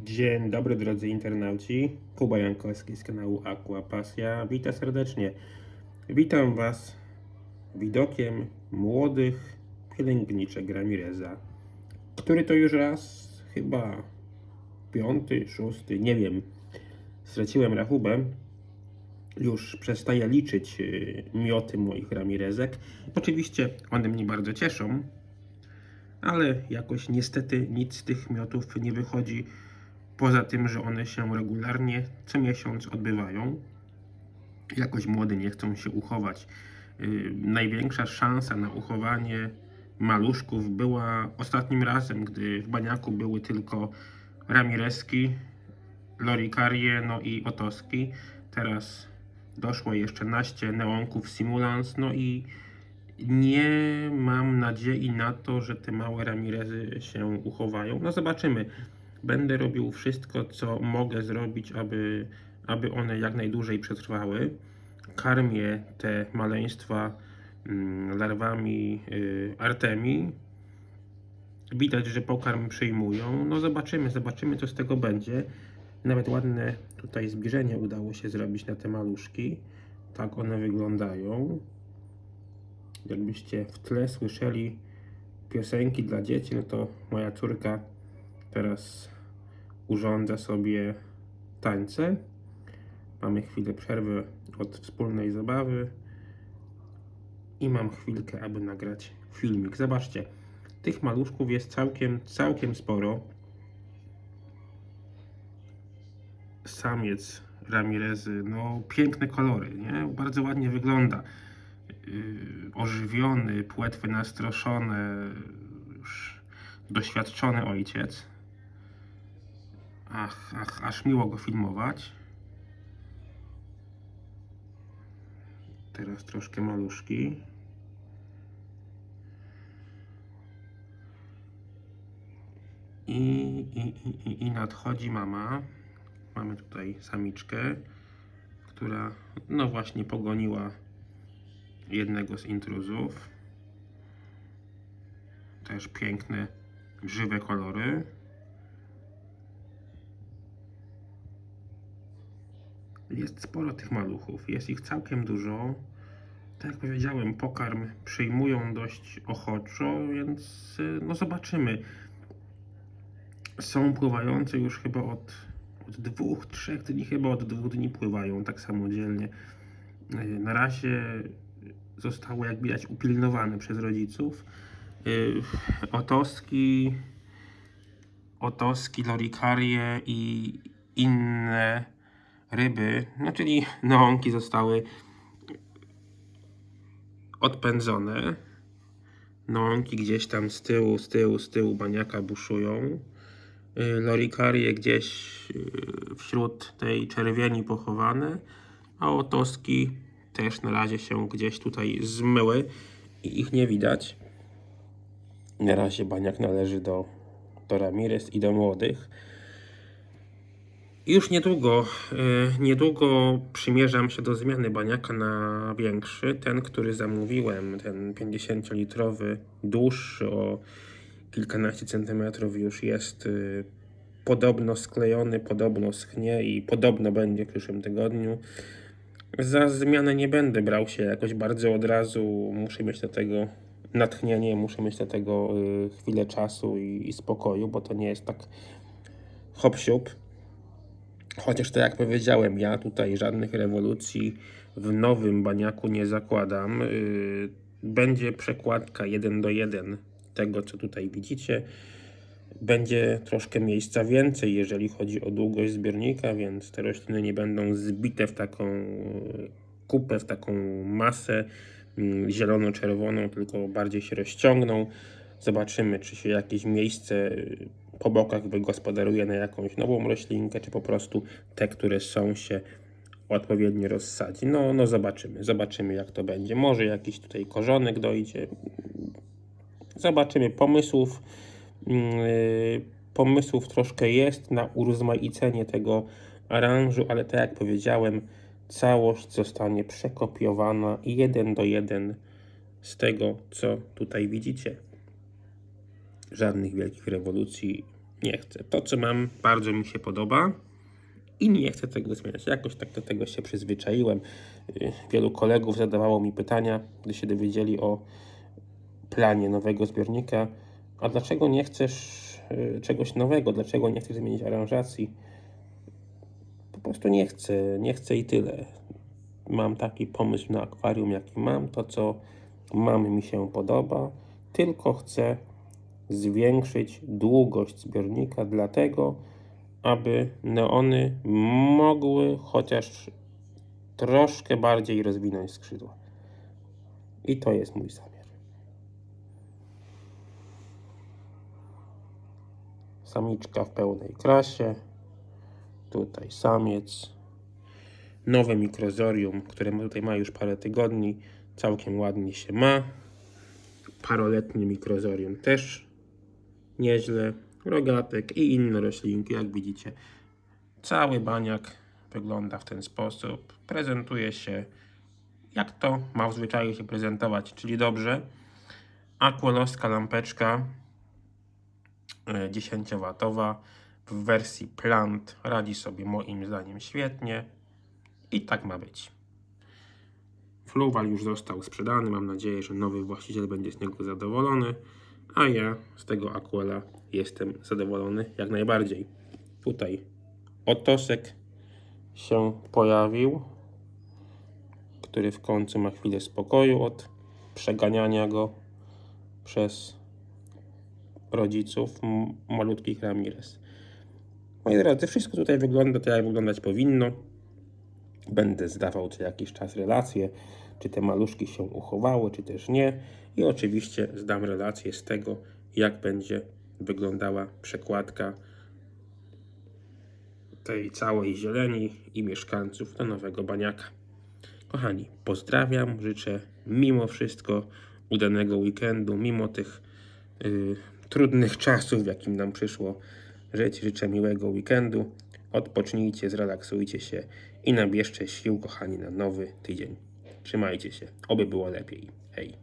Dzień dobry drodzy internauci, Kuba Jankowski z kanału Aqua Pasja. Witam serdecznie. Witam Was widokiem młodych pielęgniczek Ramireza, który to już raz, chyba piąty, szósty, nie wiem, straciłem rachubę. Już przestaję liczyć y, mioty moich Ramirezek. Oczywiście one mnie bardzo cieszą, ale jakoś niestety nic z tych miotów nie wychodzi, poza tym, że one się regularnie co miesiąc odbywają. Jakoś młode nie chcą się uchować. Yy, największa szansa na uchowanie maluszków była ostatnim razem, gdy w baniaku były tylko Ramirezki, Lorikarie, no i Otoski. Teraz doszło jeszcze naście neonków Simulans, no i nie mam nadziei na to, że te małe Ramirezy się uchowają. No zobaczymy. Będę robił wszystko, co mogę zrobić, aby, aby one jak najdłużej przetrwały. Karmię te maleństwa mm, larwami y, artemii. Widać, że pokarm przyjmują. No zobaczymy, zobaczymy co z tego będzie. Nawet ładne tutaj zbliżenie udało się zrobić na te maluszki. Tak one wyglądają. Jakbyście w tle słyszeli piosenki dla dzieci, no to moja córka teraz urządza sobie tańce. Mamy chwilę przerwy od wspólnej zabawy i mam chwilkę, aby nagrać filmik. Zobaczcie, tych maluszków jest całkiem, całkiem sporo. Samiec Ramirezy, no piękne kolory, nie? Bardzo ładnie wygląda. Yy, ożywiony, płetwy nastroszone, już doświadczony ojciec. Ach, ach, aż miło go filmować. Teraz troszkę maluszki. I, i, i, i, nadchodzi mama. Mamy tutaj samiczkę, która no właśnie pogoniła jednego z intruzów. Też piękne, żywe kolory. Jest sporo tych maluchów, jest ich całkiem dużo. Tak jak powiedziałem, pokarm przyjmują dość ochoczo, więc y, no zobaczymy. Są pływające już chyba od, od dwóch, trzech dni, chyba od dwóch dni pływają tak samodzielnie. Y, Na razie zostało, jak widać, upilnowane przez rodziców. Y, Otoski, otoski, lorikarie i inne ryby, no czyli neonki zostały odpędzone. Neonki gdzieś tam z tyłu, z tyłu, z tyłu baniaka buszują. Y, Lorikarie gdzieś y, wśród tej czerwieni pochowane, a otoski też na razie się gdzieś tutaj zmyły i ich nie widać. Na razie baniak należy do, do Ramirez i do młodych. Już niedługo, e, niedługo przymierzam się do zmiany baniaka na większy. Ten, który zamówiłem, ten 50-litrowy, dłuższy o kilkanaście centymetrów już jest y, podobno sklejony, podobno schnie i podobno będzie w przyszłym tygodniu. Za zmianę nie będę brał się jakoś bardzo od razu. Muszę mieć do tego natchnienie, muszę mieć do tego y, chwilę czasu i, i spokoju, bo to nie jest tak hop siup. Chociaż to jak powiedziałem, ja tutaj żadnych rewolucji w nowym baniaku nie zakładam. Yy, Będzie przekładka 1 do 1 tego, co tutaj widzicie. Będzie troszkę miejsca więcej, jeżeli chodzi o długość zbiornika, więc te rośliny nie będą zbite w taką kupę, w taką masę mm, zielono-czerwoną, tylko bardziej się rozciągną. Zobaczymy, czy się jakieś miejsce po bokach wygospodaruje na jakąś nową roślinkę, czy po prostu te, które są się odpowiednio rozsadzi. No, no zobaczymy, zobaczymy jak to będzie. Może jakiś tutaj korzonek dojdzie. Zobaczymy. Pomysłów, yy, pomysłów troszkę jest na urozmaicenie tego aranżu, ale tak jak powiedziałem, całość zostanie przekopiowana jeden do jeden z tego, co tutaj widzicie żadnych wielkich rewolucji Nie chcę. To, co mam, bardzo mi się podoba i nie chcę tego zmieniać. Jakoś tak do tego się przyzwyczaiłem. Y, Wielu kolegów zadawało mi pytania, gdy się dowiedzieli o planie nowego zbiornika. A dlaczego nie chcesz y, czegoś nowego? Dlaczego nie chcesz zmienić aranżacji? Po prostu nie chcę, nie chcę i tyle. Mam taki pomysł na akwarium, jaki mam. To, co mam, mi się podoba. Tylko chcę zwiększyć długość zbiornika, dlatego, aby neony mogły chociaż troszkę bardziej rozwinąć skrzydła. I to jest mój zamiar. Samiczka w pełnej krasie. Tutaj samiec. Nowe mikrozorium, które tutaj ma już parę tygodni. Całkiem ładnie się ma. Paroletnie mikrozorium też nieźle. Rogatek i inne roślinki, jak widzicie. Cały baniak wygląda w ten sposób. Prezentuje się jak to ma w zwyczaju się prezentować, czyli dobrze. Aqualoska lampeczka e, 10W w wersji Plant radzi sobie moim zdaniem świetnie i tak ma być. Fluwal już został sprzedany. Mam nadzieję, że nowy właściciel będzie z niego zadowolony, a ja z tego Aquela jestem zadowolony jak najbardziej. Tutaj otosek się pojawił, który w końcu ma chwilę spokoju od przeganiania go przez rodziców malutkich Ramirez. Moi drodzy, wszystko tutaj wygląda tak, jak wyglądać powinno. Będę zdawał co jakiś czas relacje, czy te maluszki się uchowały, czy też nie. I oczywiście zdam relację z tego, jak będzie wyglądała przekładka tej całej zieleni i mieszkańców do nowego baniaka. Kochani, pozdrawiam, życzę mimo wszystko udanego weekendu, mimo tych y, trudnych czasów, w jakim nam przyszło żyć. Życzę miłego weekendu. Odpocznijcie, zrelaksujcie się i nabierzcie sił, kochani, na nowy tydzień. Trzymajcie się, oby było lepiej. Hej.